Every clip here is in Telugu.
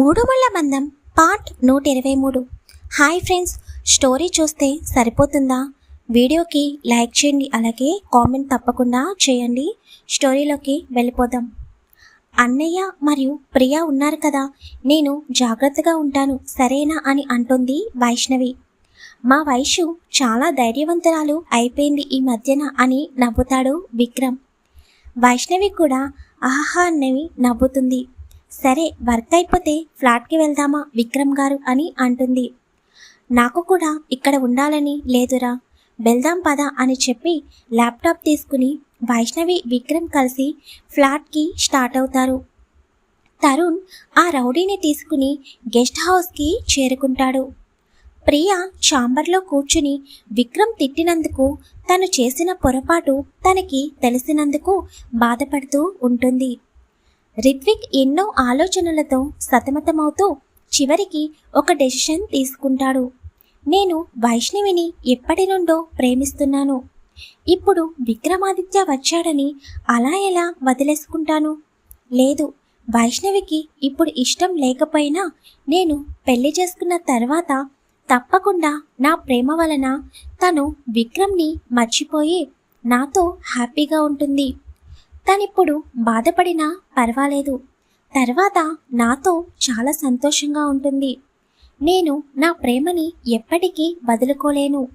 మూడు ముళ్ళ బంధం పార్ట్ నూట ఇరవై మూడు హాయ్ ఫ్రెండ్స్ స్టోరీ చూస్తే సరిపోతుందా? వీడియోకి లైక్ చేయండి అలాగే కామెంట్ తప్పకుండా చేయండి. స్టోరీలోకి వెళ్ళిపోదాం. అన్నయ్య మరియు ప్రియ ఉన్నారు కదా నేను జాగ్రత్తగా ఉంటాను సరేనా అని అంటుంది వైష్ణవి. మా వైషు చాలా ధైర్యవంతురాలు అయిపోయింది ఈ మధ్యన అని నవ్వుతాడు విక్రమ్. వైష్ణవి కూడా ఆహా అన్నవి నవ్వుతుంది. సరే వర్క్ అయిపోతే ఫ్లాట్కి వెళ్దామా విక్రమ్ గారు అని అంటుంది. నాకు కూడా ఇక్కడ ఉండాలని లేదురా వెళ్దాం పద అని చెప్పి ల్యాప్టాప్ తీసుకుని వైష్ణవి విక్రమ్ కలిసి ఫ్లాట్కి స్టార్ట్ అవుతారు. తరుణ్ ఆ రౌడీని తీసుకుని గెస్ట్ హౌస్కి చేరుకుంటాడు. ప్రియ ఛాంబర్లో కూర్చుని విక్రమ్ తిట్టినందుకు తను చేసిన పొరపాటు తనకి తెలిసినందుకు బాధపడుతూ ఉంటుంది. రిత్విక్ ఎన్నో ఆలోచనలతో సతమతమవుతూ చివరికి ఒక డెసిషన్ తీసుకుంటాడు. నేను వైష్ణవిని ఎప్పటి నుండో ప్రేమిస్తున్నాను. ఇప్పుడు విక్రమాదిత్య వచ్చాడని అలా ఎలా వదిలేసుకుంటాను? లేదు వైష్ణవికి ఇప్పుడు ఇష్టం లేకపోయినా నేను పెళ్ళి చేసుకున్న తర్వాత తప్పకుండా నా ప్రేమ వలన తను విక్రమ్ని మర్చిపోయి నాతో హ్యాపీగా ఉంటుంది. తనిప్పుడు బాధపడినా పర్వాలేదు. తర్వాత నాతో చాలా సంతోషంగా ఉంటుంది. నేను నా ప్రేమని ఎప్పటికీ వదులుకోలేను.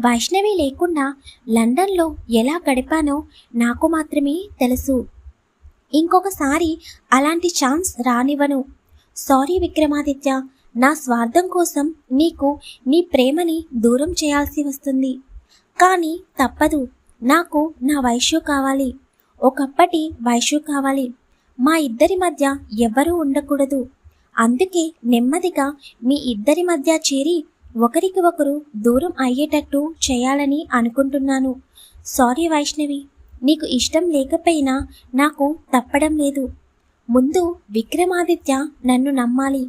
వైష్ణవి లేకుండా లండన్లో ఎలా గడిపానో నాకు మాత్రమే తెలుసు. ఇంకొకసారి అలాంటి ఛాన్స్ రానివ్వను. సారీ విక్రమాదిత్య నా స్వార్థం కోసం నీకు నీ ప్రేమని దూరం చేయాల్సి వస్తుంది. కానీ తప్పదు. నాకు నా వైశ్యు కావాలి. ఒకప్పటి వైశ్యు కావాలి. మా ఇద్దరి మధ్య ఎవ్వరూ ఉండకూడదు. అందుకే నెమ్మదిగా మీ ఇద్దరి మధ్య చేరి ఒకరికి ఒకరు దూరం అయ్యేటట్టు చేయాలని అనుకుంటున్నాను. సారీ వైష్ణవి నీకు ఇష్టం లేకపోయినా నాకు తప్పడం లేదు. ముందు విక్రమాదిత్య నన్ను నమ్మాలి.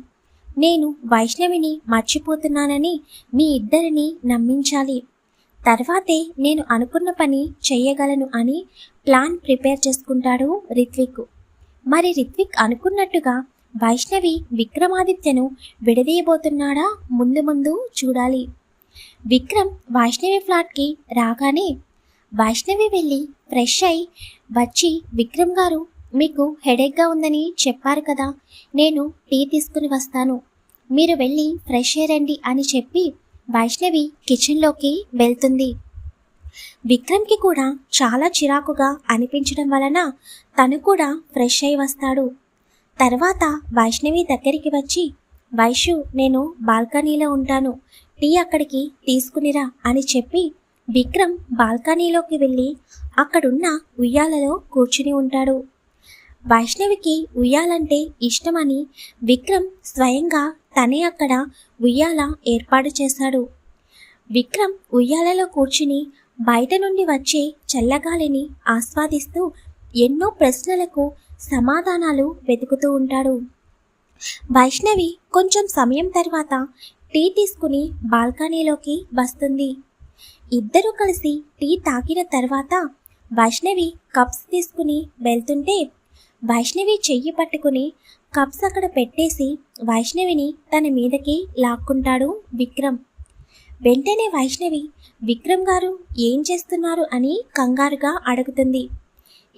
నేను వైష్ణవిని మర్చిపోతున్నానని మీ ఇద్దరిని నమ్మించాలి. తర్వాతే నేను అనుకున్న పని చెయ్యగలను అని ప్లాన్ ప్రిపేర్ చేసుకుంటాడు రిత్విక్. మరి రిత్విక్ అనుకున్నట్టుగా వైష్ణవి విక్రమాదిత్యను విడదీయబోతున్నాడా? ముందు ముందు చూడాలి. విక్రమ్ వైష్ణవి ఫ్లాట్కి రాగానే వైష్ణవి వెళ్ళి ఫ్రెష్ అయి వచ్చి విక్రమ్ గారు మీకు హెడేక్గా ఉందని చెప్పారు కదా నేను టీ తీసుకుని వస్తాను. మీరు వెళ్ళి ఫ్రెష్ అయ్యండి అని చెప్పి వైష్ణవి కిచెన్లోకి వెళ్తుంది. విక్రమ్కి కూడా చాలా చిరాకుగా అనిపించడం వలన తను కూడా ఫ్రెష్ అయి వస్తాడు. తర్వాత వైష్ణవి దగ్గరికి వచ్చి వైషు నేను బాల్కనీలో ఉంటాను. టీ అక్కడికి తీసుకునిరా అని చెప్పి విక్రమ్ బాల్కనీలోకి వెళ్ళి అక్కడున్న ఉయ్యాలలో కూర్చుని ఉంటాడు. వైష్ణవికి ఉయ్యాలంటే ఇష్టమని విక్రమ్ స్వయంగా తనే అక్కడ ఉయ్యాల ఏర్పాటు చేశాడు. విక్రమ్ ఉయ్యాలలో కూర్చుని బయట నుండి వచ్చే చల్లగాలిని ఆస్వాదిస్తూ ఎన్నో ప్రశ్నలకు సమాధానాలు వెతుకుతూ ఉంటాడు. వైష్ణవి కొంచెం సమయం తర్వాత టీ తీసుకుని బాల్కనీలోకి వస్తుంది. ఇద్దరూ కలిసి టీ తాకిన తర్వాత వైష్ణవి కప్స్ తీసుకుని వెళ్తుంటే వైష్ణవి చెయ్యి పట్టుకుని కప్స్ అక్కడ పెట్టేసి వైష్ణవిని తన మీదకి లాక్కుంటాడు విక్రమ్. వెంటనే వైష్ణవి విక్రమ్ గారు ఏం చేస్తున్నారు? అని కంగారుగా అడుగుతుంది.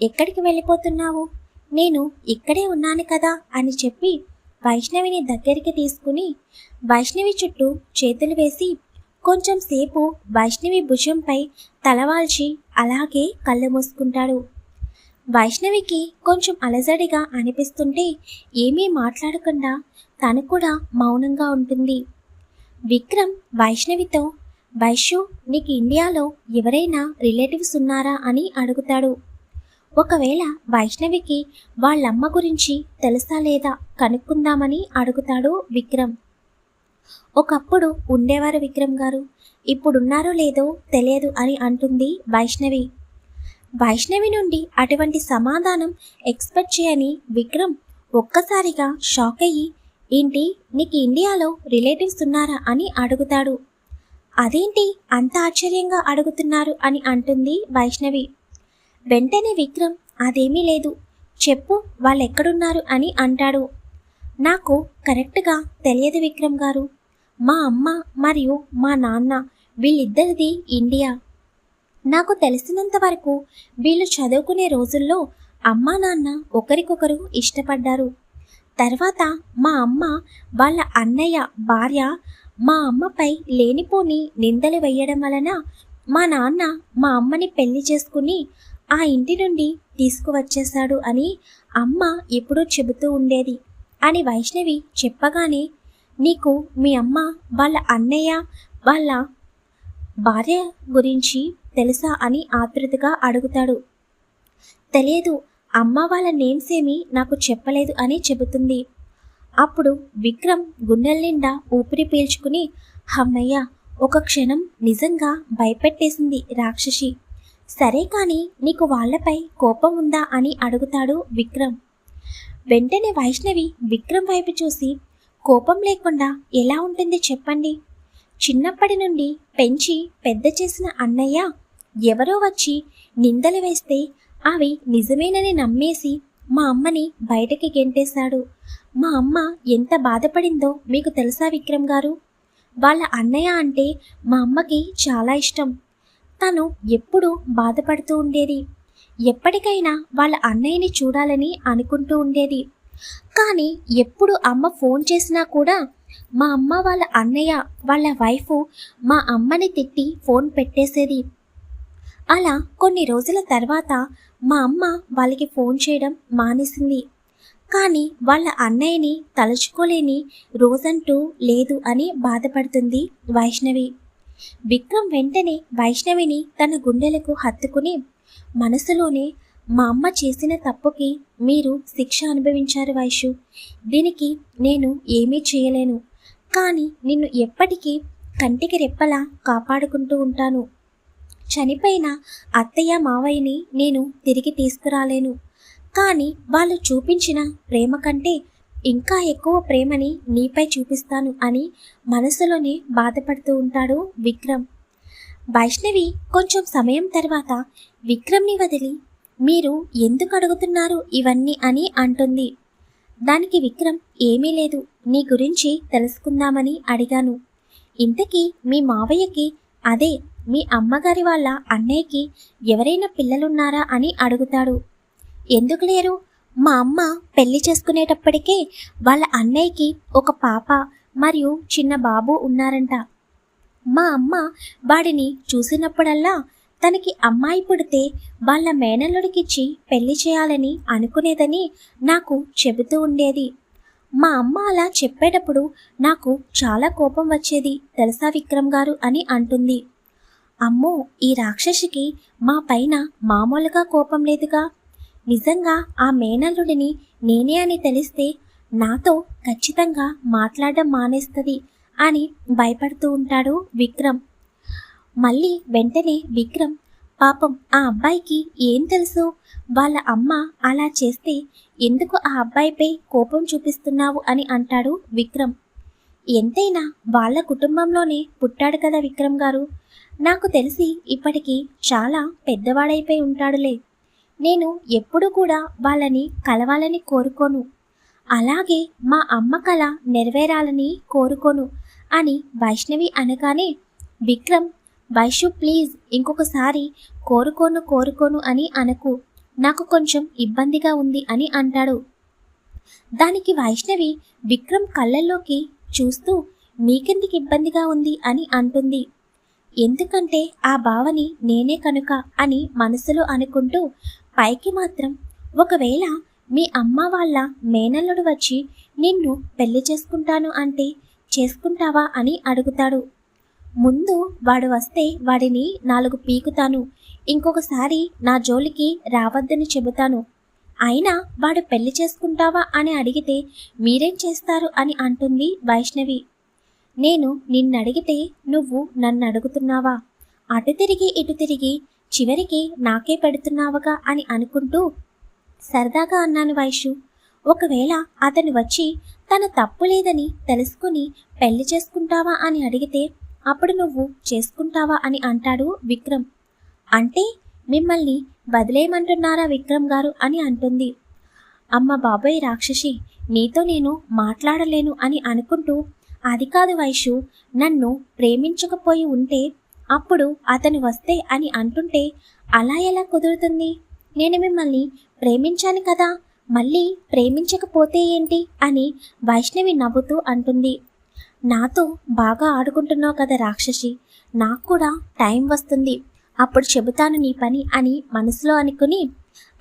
ఎక్కడికి వెళ్ళిపోతున్నావు? నేను ఇక్కడే ఉన్నాను కదా అని చెప్పి వైష్ణవిని దగ్గరికి తీసుకుని వైష్ణవి చుట్టూ చేతులు వేసి కొంచెం సేపు వైష్ణవి భుజంపై తలవాల్చి అలాగే కళ్ళు మూసుకుంటాడు. వైష్ణవికి కొంచెం అలజడిగా అనిపిస్తుంటే ఏమీ మాట్లాడకుండా తను కూడా మౌనంగా ఉంటుంది. విక్రమ్ వైష్ణవితో వైష్ణు నీకు ఇండియాలో ఎవరైనా రిలేటివ్స్ ఉన్నారా? అని అడుగుతాడు. ఒకవేళ వైష్ణవికి వాళ్ళమ్మ గురించి తెలుసా లేదా కనుక్కుందామని అడుగుతాడు విక్రమ్. ఒకప్పుడు ఉండేవారు విక్రమ్ గారు ఇప్పుడున్నారో లేదో తెలియదు అని అంటుంది వైష్ణవి. వైష్ణవి నుండి అటువంటి సమాధానం ఎక్స్పెక్ట్ చేయని విక్రమ్ ఒక్కసారిగా షాక్ అయ్యి ఏంటి నీకు ఇండియాలో రిలేటివ్స్ ఉన్నారా? అని అడుగుతాడు. అదేంటి అంత ఆశ్చర్యంగా అడుగుతున్నారు? అని అంటుంది వైష్ణవి. వెంటనే విక్రమ్ అదేమీ లేదు. చెప్పు వాళ్ళెక్కడున్నారు? అని అంటాడు. నాకు కరెక్ట్గా తెలియదు విక్రమ్ గారు. మా అమ్మ మరియు మా నాన్న వీళ్ళిద్దరిది ఇండియా. నాకు తెలిసినంత వరకు వీళ్ళు చదువుకునే రోజుల్లో అమ్మా నాన్న ఒకరికొకరు ఇష్టపడ్డారు. తర్వాత మా అమ్మ వాళ్ళ అన్నయ్య భార్య మా అమ్మపై లేనిపోని నిందలు వేయడం వలన మా నాన్న మా అమ్మని పెళ్ళి చేసుకుని ఆ ఇంటి నుండి తీసుకువచ్చేశాడు అని అమ్మ ఎప్పుడూ చెబుతూ ఉండేది అని వైష్ణవి చెప్పగానే నీకు మీ అమ్మ వాళ్ళ అన్నయ్య వాళ్ళ భార్య గురించి తెలుసా అని ఆతృతగా అడుగుతాడు. తెలియదు అమ్మ వాళ్ళ నేమ్స్ ఏమీ నాకు చెప్పలేదు అని చెబుతుంది. అప్పుడు విక్రమ్ గుండెల నిండా ఊపిరి పీల్చుకుని హమ్మయ్య ఒక క్షణం నిజంగా భయపెట్టేసింది రాక్షసి. సరే కానీ నీకు వాళ్ళపై కోపం ఉందా అని అడుగుతాడు విక్రమ్. వెంటనే వైష్ణవి విక్రమ్ వైపు చూసి కోపం లేకుండా ఎలా ఉంటుంది చెప్పండి. చిన్నప్పటి నుండి పెంచి పెద్ద చేసిన అన్నయ్య ఎవరో వచ్చి నిందలు వేస్తే అవి నిజమేనని నమ్మేసి మా అమ్మని బయటకి గెంటేశాడు. మా అమ్మ ఎంత బాధపడిందో మీకు తెలుసా విక్రమ్ గారు? వాళ్ళ అన్నయ్య అంటే మా అమ్మకి చాలా ఇష్టం. తను ఎప్పుడూ బాధపడుతూ ఉండేది. ఎప్పటికైనా వాళ్ళ అన్నయ్యని చూడాలని అనుకుంటూ ఉండేది. కానీ ఎప్పుడు అమ్మ ఫోన్ చేసినా కూడా మా అమ్మ వాళ్ళ అన్నయ్య వాళ్ళ వైఫ్ మా అమ్మని తిట్టి ఫోన్ పెట్టేసేది. అలా కొన్ని రోజుల తర్వాత మా అమ్మ వాళ్ళకి ఫోన్ చేయడం మానేసింది. కానీ వాళ్ళ అన్నయ్యని తలుచుకోలేని రోజంటూ లేదు అని బాధపడుతుంది వైష్ణవి. విక్రమ్ వెంటనే వైష్ణవిని తన గుండెలకు హత్తుకుని మనసులోనే మా అమ్మ చేసిన తప్పుకి మీరు శిక్ష అనుభవించారు వైషు. దీనికి నేను ఏమీ చేయలేను. కానీ నిన్ను ఎప్పటికీ కంటికి రెప్పలా కాపాడుకుంటూ ఉంటాను. చనిపోయిన అత్తయ్య మావయ్యని నేను తిరిగి తీసుకురాలేను. కానీ వాళ్ళు చూపించిన ప్రేమ కంటే ఇంకా ఎక్కువ ప్రేమని నీపై చూపిస్తాను అని మనసులోనే బాధపడుతూ ఉంటాడు విక్రమ్. వైష్ణవి కొంచెం సమయం తర్వాత విక్రమ్ని వదిలి మీరు ఎందుకు అడుగుతున్నారు ఇవన్నీ అని అంటుంది. దానికి విక్రమ్ ఏమీ లేదు నీ గురించి తెలుసుకుందామని అడిగాను. ఇంతకీ మీ మావయ్యకి అదే మీ అమ్మగారి వాళ్ళ అన్నయ్యకి ఎవరైనా పిల్లలున్నారా అని అడుగుతాడు. ఎందుకు లేరు? మా అమ్మ పెళ్ళి చేసుకునేటప్పటికే వాళ్ళ అన్నయ్యకి ఒక పాప మరియు చిన్న బాబు ఉన్నారంట. మా అమ్మ వాడిని చూసినప్పుడల్లా తనకి అమ్మాయి పుడితే వాళ్ళ మేనల్లుడికిచ్చి పెళ్ళి చేయాలని అనుకునేదని నాకు చెబుతూ ఉండేది. మా అమ్మ అలా చెప్పేటప్పుడు నాకు చాలా కోపం వచ్చేది తెలుసా విక్రమ్ గారు అని అంటుంది. అమ్మో ఈ రాక్షసికి మా పైన మామూలుగా కోపం లేదుగా? నిజంగా ఆ మేనల్లుడిని నేనే అని తెలిస్తే నాతో ఖచ్చితంగా మాట్లాడడం మానేస్తుంది అని భయపడుతూ ఉంటాడు విక్రమ్. మళ్ళీ వెంటనే విక్రమ్ పాపం ఆ అబ్బాయికి ఏం తెలుసు? వాళ్ళ అమ్మ అలా చేస్తే ఎందుకు ఆ అబ్బాయిపై కోపం చూపిస్తున్నావు అని అంటాడు విక్రమ్. ఎంతైనా వాళ్ళ కుటుంబంలోనే పుట్టాడు కదా విక్రమ్ గారు. నాకు తెలిసి ఇప్పటికీ చాలా పెద్దవాడైపోయి ఉంటాడులే. నేను ఎప్పుడు కూడా వాళ్ళని కలవాలని కోరుకోను. అలాగే మా అమ్మ కళ నెరవేరాలని కోరుకోను అని వైష్ణవి అనగానే విక్రమ్ వైషు ప్లీజ్ ఇంకొకసారి కోరుకోను కోరుకోను అని అనకు. నాకు కొంచెం ఇబ్బందిగా ఉంది అని అంటాడు. దానికి వైష్ణవి విక్రమ్ కళ్ళల్లోకి చూస్తూ మీకెందుకు ఇబ్బందిగా ఉంది? అని అంటుంది. ఎందుకంటే ఆ భావని నేనే కనుక అని మనసులో అనుకుంటూ పైకి మాత్రం ఒకవేళ మీ అమ్మ వాళ్ళ మేనల్లుడు వచ్చి నిన్ను పెళ్ళి చేసుకుంటాను అంటే చేసుకుంటావా? అని అడుగుతాడు. ముందు వాడు వస్తే వాడిని నాలుగు పీకుతాను. ఇంకొకసారి నా జోలికి రావద్దని చెబుతాను. అయినా వాడు పెళ్ళి చేసుకుంటావా అని అడిగితే మీరేం చేస్తారు అని అంటుంది వైష్ణవి. నేను నిన్నడిగితే నువ్వు నన్ను అడుగుతున్నావా అటు తిరిగి ఇటు తిరిగి చివరికి నాకే పెడుతున్నావుగా అని అనుకుంటూ సరదాగా అన్నాను వైషు. ఒకవేళ అతను వచ్చి తన తప్పు లేదని తెలుసుకుని పెళ్ళి చేసుకుంటావా అని అడిగితే అప్పుడు నువ్వు చేసుకుంటావా అని అంటాడు విక్రమ్. అంటే మిమ్మల్ని వదిలేయమంటున్నారా విక్రమ్ గారు అని అంటుంది. అమ్మ బాబాయ్ రాక్షసి నీతో నేను మాట్లాడలేను అని అనుకుంటూ అది కాదు వైషు నన్ను ప్రేమించకపోయి ఉంటే అప్పుడు అతను వస్తే అని అంటుంటే అలా ఎలా కుదురుతుంది? నేను మిమ్మల్ని ప్రేమించాను కదా మళ్ళీ ప్రేమించకపోతే ఏంటి అని వైష్ణవి నవ్వుతూ అంటుంది. నాతో బాగా ఆడుకుంటున్నావు కదా రాక్షసి. నాకు కూడా టైం వస్తుంది. అప్పుడు చెబుతాను నీ పని అని మనసులో అనుకుని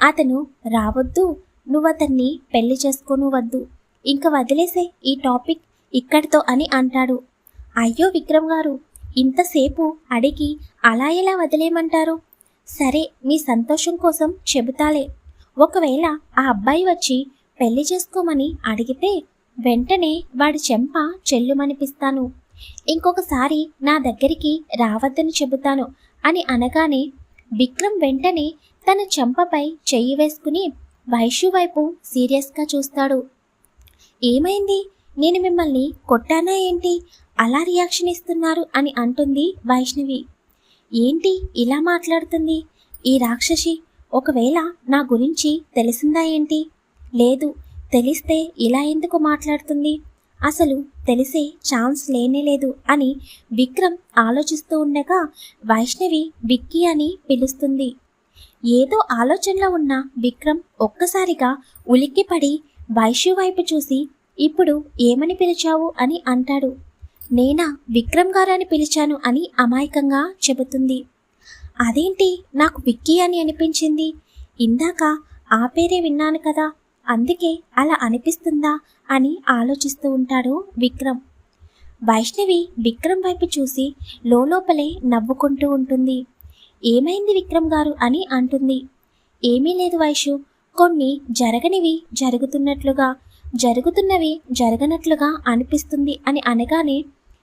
అతను రావద్దు నువ్వు అతన్ని పెళ్ళి చేసుకోను వద్దు. ఇంక వదిలేసే ఈ టాపిక్ ఇక్కడితో అని అంటాడు. అయ్యో విక్రమ్ గారు ఇంతసేపు అడిగి అలా ఎలా వదిలేయమంటారు? సరే మీ సంతోషం కోసం చెబుతాలే. ఒకవేళ ఆ అబ్బాయి వచ్చి పెళ్ళి చేసుకోమని అడిగితే వెంటనే వాడి చెంప చెల్లుమనిపిస్తాను. ఇంకొకసారి నా దగ్గరికి రావద్దని చెబుతాను అని అనగానే విక్రమ్ వెంటనే తన చెంపపై చెయ్యి వేసుకుని వైషు వైపు సీరియస్గా చూస్తాడు. ఏమైంది? నేను మిమ్మల్ని కొట్టానా ఏంటి? అలా రియాక్షన్ ఇస్తున్నారు అని అంటుంది వైష్ణవి. ఏంటి ఇలా మాట్లాడుతుంది? ఈ రాక్షసి ఒకవేళ నా గురించి తెలిసిందా ఏంటి? లేదు తెలిస్తే ఇలా ఎందుకు మాట్లాడుతుంది? అసలు తెలిసే ఛాన్స్ లేనే లేదు అని విక్రమ్ ఆలోచిస్తూ ఉండగా వైష్ణవి విక్కీ అని పిలుస్తుంది. ఏదో ఆలోచనలో ఉన్న విక్రమ్ ఒక్కసారిగా ఉలిక్కిపడి వైష్ణు వైపు చూసి ఇప్పుడు ఏమని పిలిచావు? అని అంటాడు. నేనా? విక్రమ్ గారని పిలిచాను అని అమాయకంగా చెబుతుంది. అదేంటి? నాకు విక్కీ అని అనిపించింది. ఇందాక ఆ పేరే విన్నాను కదా. అందుకే అలా అనిపిస్తుందా అని ఆలోచిస్తూ ఉంటాడు విక్రమ్. వైష్ణవి విక్రమ్ వైపు చూసి లోపలే నవ్వుకుంటూ ఉంటుంది. ఏమైంది విక్రమ్ గారు అని అంటుంది. ఏమీ లేదు వైషు కొన్ని జరగనివి జరుగుతున్నట్లుగా జరుగుతున్నవి జరగనట్లుగా అనిపిస్తుంది అని అనగానే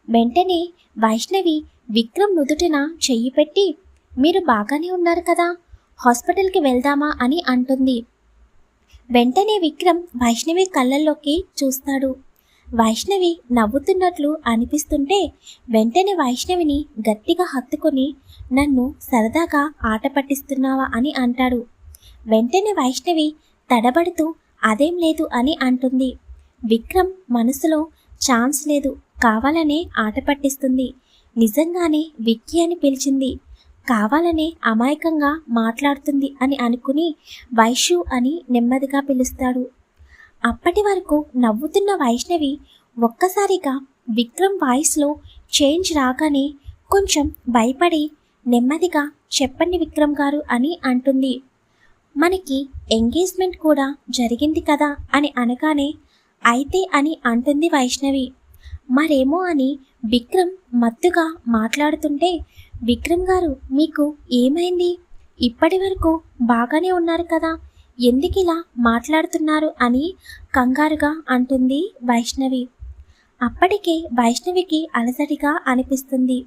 వెంటనే వైష్ణవి విక్రమ్ నుదుటిన చెయ్యి పెట్టి మీరు బాగానే ఉన్నారు కదా హాస్పిటల్కి వెళ్దామా అని అంటుంది. వెంటనే విక్రమ్ వైష్ణవి కళ్ళల్లోకి చూస్తాడు. వైష్ణవి నవ్వుతున్నట్లు అనిపిస్తుంటే వెంటనే వైష్ణవిని గట్టిగా హత్తుకొని నన్ను సరదాగా ఆట పట్టిస్తున్నావా? అని అంటాడు. వెంటనే వైష్ణవి తడబడుతూ అదేం లేదు అని అంటుంది. విక్రమ్ మనసులో ఛాన్స్ లేదు కావాలనే ఆట పట్టిస్తుంది. నిజంగానే విక్కీ అని పిలిచింది. కావాలనే అమాయకంగా మాట్లాడుతుంది అని అనుకుని వైషు అని నెమ్మదిగా పిలుస్తాడు. అప్పటి వరకు నవ్వుతున్న వైష్ణవి ఒక్కసారిగా విక్రమ్ వాయిస్లో చేంజ్ రాగానే కొంచెం భయపడి నెమ్మదిగా చెప్పండి విక్రమ్ గారు అని అంటుంది. మనకి ఎంగేజ్మెంట్ కూడా జరిగింది కదా అని అనగానే అయితే అని అంటుంది వైష్ణవి. మరేమో అని విక్రమ్ మత్తుగా మాట్లాడుతుంటే విక్రమ్ గారు మీకు ఏమైంది? ఇప్పటి వరకు బాగానే ఉన్నారు కదా. ఎందుకు ఇలా మాట్లాడుతున్నారు అని కంగారుగా అంటుంది వైష్ణవి. అప్పటికే వైష్ణవికి అలసటిగా అనిపిస్తుంది.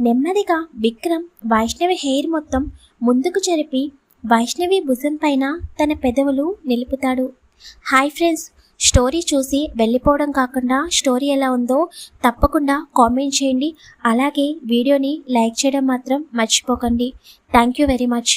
నెమ్మదిగా విక్రమ్ వైష్ణవి హెయిర్ మొత్తం ముందుకు జరిపి వైష్ణవి భుజం పైన తన పెదవులు నిలుపుతాడు. హాయ్ ఫ్రెండ్స్ స్టోరీ చూసి వెళ్ళిపోవడం కాకుండా స్టోరీ ఎలా ఉందో తప్పకుండా కామెంట్ చేయండి. అలాగే వీడియోని లైక్ చేయడం మాత్రం మర్చిపోకండి. Thank you very much.